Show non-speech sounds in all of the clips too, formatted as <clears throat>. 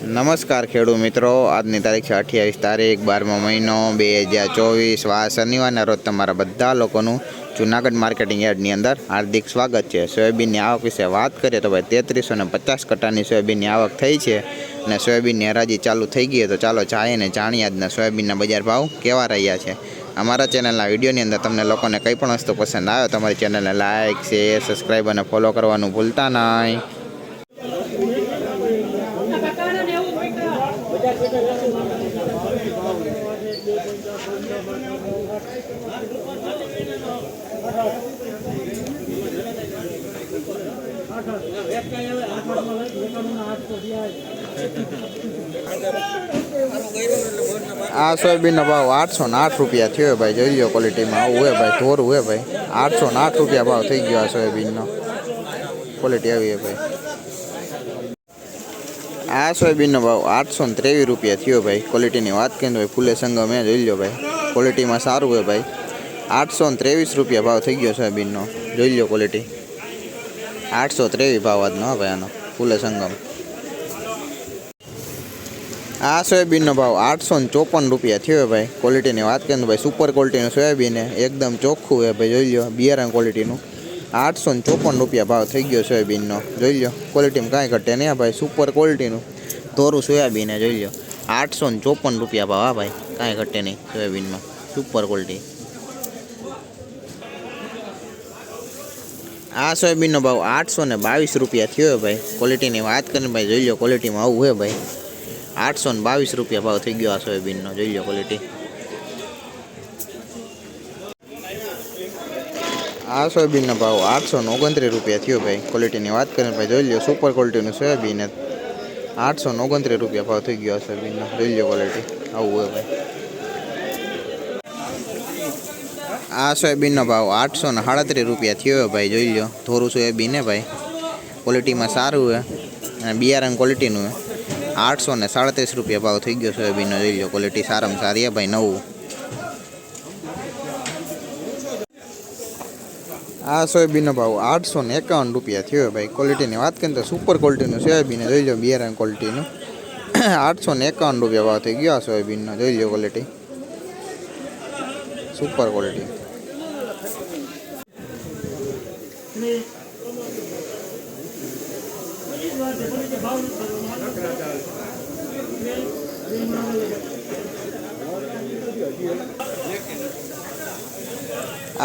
નમસ્કાર ખેડૂત મિત્રો. આજની તારીખ છે અઠ્યાવીસ તારીખ, બારમો મહિનો, બે હજાર ચોવીસ. વા શનિવારના રોજ તમારા બધા લોકોનું જુનાગઢ માર્કેટિંગ યાર્ડની અંદર હાર્દિક સ્વાગત છે. સોયાબીનની આવક વિશે વાત કરીએ તો ભાઈ તેત્રીસો ને પચાસ કટાની સોયાબીનની આવક થઈ છે અને સોયાબીનની હરાજી ચાલુ થઈ ગઈ તો ચાલો જાય ને જાણીએ આજના સોયાબીનના બજાર ભાવ કેવા રહ્યા છે. અમારા ચેનલના વિડીયોની અંદર તમને લોકોને કંઈ પણ વસ્તુ પસંદ આવે તમારી ચેનલને લાઇક શેર, સબસ્ક્રાઈબ અને ફોલો કરવાનું ભૂલતા નહીં. આ સોયાબીનનો ભાવ આઠસો ને આઠ રૂપિયા થયો ભાઈ, જોઈ લો ક્વોલિટીમાં આવું હોય ભાઈ, ધોરું હોય ભાઈ. આઠસો ને આઠ રૂપિયા ભાવ થઈ ગયો આ સોયાબીનનો. ક્વોલિટી આવી ભાઈ. આ સોયાબીનનો ભાવ આઠસો ને ત્રેવીસ રૂપિયા થયો ભાઈ. ક્વોલિટીની વાત કરીએ ભાઈ ફૂલે સંગમ એ જોઈ લો ભાઈ. ક્વોલિટીમાં સારું હોય ભાઈ. આઠસો ને ત્રેવીસ રૂપિયા ભાવ થઈ ગયો સોયાબીનનો. જોઈ લો ક્વોલિટી આઠસો ત્રેવીસ ભાવ આજનો ભાઈ આનો. ફૂલે સંગમ. આ સોયાબીનનો ભાવ આઠસો ને ચોપન રૂપિયા થયો ભાઈ. ક્વોલિટીની વાત કરીએ ભાઈ સુપર ક્વોલિટીનું સોયાબીન એકદમ ચોખ્ખું છે ભાઈ, જોઈ લો બિયારણ ક્વોલિટીનું આઠસો ને ચોપન રૂપિયા ભાવ થઈ ગયો સોયાબીનનો. જોઈ લો ક્વોલિટીમાં કાંઈ ઘટે નહીં ભાઈ સુપર ક્વોલિટીનું ધોરું સોયાબીન જોઈ લો આઠસો ને ચોપન રૂપિયા ભાવ આ ભાઈ, કાંઈ ઘટે નહીં સોયાબીનમાં. સુપર ક્વોલિટી આ સોયાબીનનો ભાવ આઠસો ને બાવીસ રૂપિયા થયો ભાઈ. ક્વોલિટીની વાત કરીને ભાઈ, જોઈ લો ક્વોલિટીમાં આવું હોય ભાઈ. આઠસો ને બાવીસ રૂપિયા ભાવ થઈ ગયો આ સોયાબીનનો, જોઈ લો ક્વોલિટી આ સોયાબીનનો ભાવ આઠસો ઓગણત્રીસ રૂપિયા થયો ભાઈ. ક્વોલિટીની વાત કરીને ભાઈ જોઈ લો સુપર ક્વોલિટીનું સોયાબીન આઠસો ઓગણત્રીસ રૂપિયા ભાવ થઈ ગયો આ સોયાબીનનો. જોઈ લો ક્વોલિટી આવું હોય ભાઈ. આ સોયાબીનનો ભાવ આઠસો ને સાડત્રીસ રૂપિયા થયો ભાઈ, જોઈ લો થોડું સોયાબીન હે ભાઈ. ક્વોલિટીમાં સારું છે અને બિયારણ ક્વોલિટીનું આઠસો ને સાડત્રીસ રૂપિયા ભાવ થઈ ગયો સોયાબીનનો, જોઈ લો ક્વોલિટી સારામાં સારી હે ભાઈ, નવું. આ સોયાબીનનો ભાવ આઠસો ને એકાવન રૂપિયા થયો ભાઈ. ક્વોલિટીની વાત કરીએ તો સુપર ક્વોલિટીનું સોયાબીન જોઈ લો, બિયારણ ક્વોલિટીનું <clears throat> આઠસો ને. એકાવન રૂપિયા ભાવ થઈ ગયો આ સોયાબીનનો, જોઈ લો ક્વોલિટી સુપર ક્વોલિટી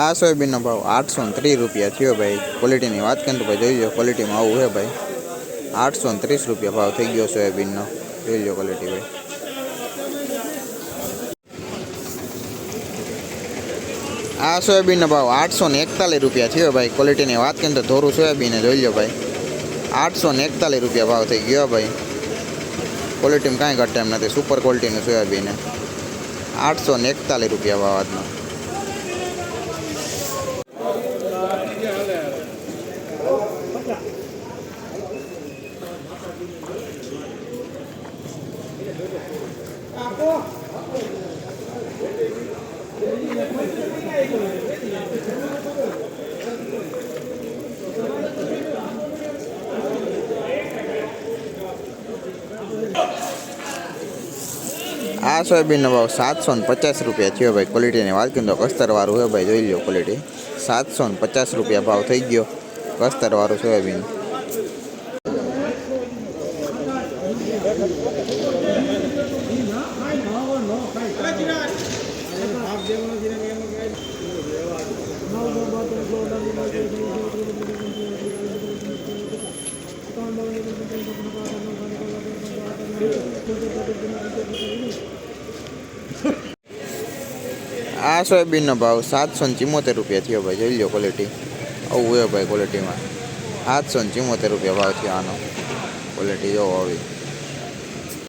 આ સોયાબીનનો ભાવ આઠસો ત્રીસ રૂપિયા થયો ભાઈ. ક્વોલિટીની વાત કરીએ તો ભાઈ જોઈ લો ક્વોલિટીમાં આવું છે ભાઈ. આઠસો ત્રીસ રૂપિયા ભાવ થઈ ગયો સોયાબીનનો. જોઈ લો ક્વોલિટી ભાઈ. આ સોયાબીનનો ભાવ આઠસો ને એકતાલીસ રૂપિયા થયો ભાઈ. ક્વોલિટીની વાત કરીએ તો ધોરું સોયાબીન જોઈ લો ભાઈ. આઠસો ને એકતાલીસ રૂપિયા ભાવ થઈ ગયો ભાઈ. ક્વોલિટીમાં કાંઈ ઘટે એમ નથી. સુપર ક્વોલિટીનું સોયાબીન આઠસો ને એકતાલીસ રૂપિયા ભાવ આજનો. આ સોયાબીનનો ભાવ સાતસો ને પચાસ રૂપિયા થયો ભાઈ. ક્વોલિટીની વાત કરીએ તો કસ્તરવાળું છે ભાઈ. જોઈ લો ક્વોલિટી સાતસો ને પચાસ રૂપિયા ભાવ થઈ ગયો કસ્તરવાળું સોયાબીન. આ સોયાબીનનો ભાવ સાતસો ને ચિમોતેર રૂપિયા થયો ભાઈ, જોઈ લો ક્વોલિટી આવું હોય ભાઈ ક્વોલિટીમાં સાતસો ને ચિમોતેર રૂપિયા ભાવ થયો આનો. ક્વોલિટી જોવો આવી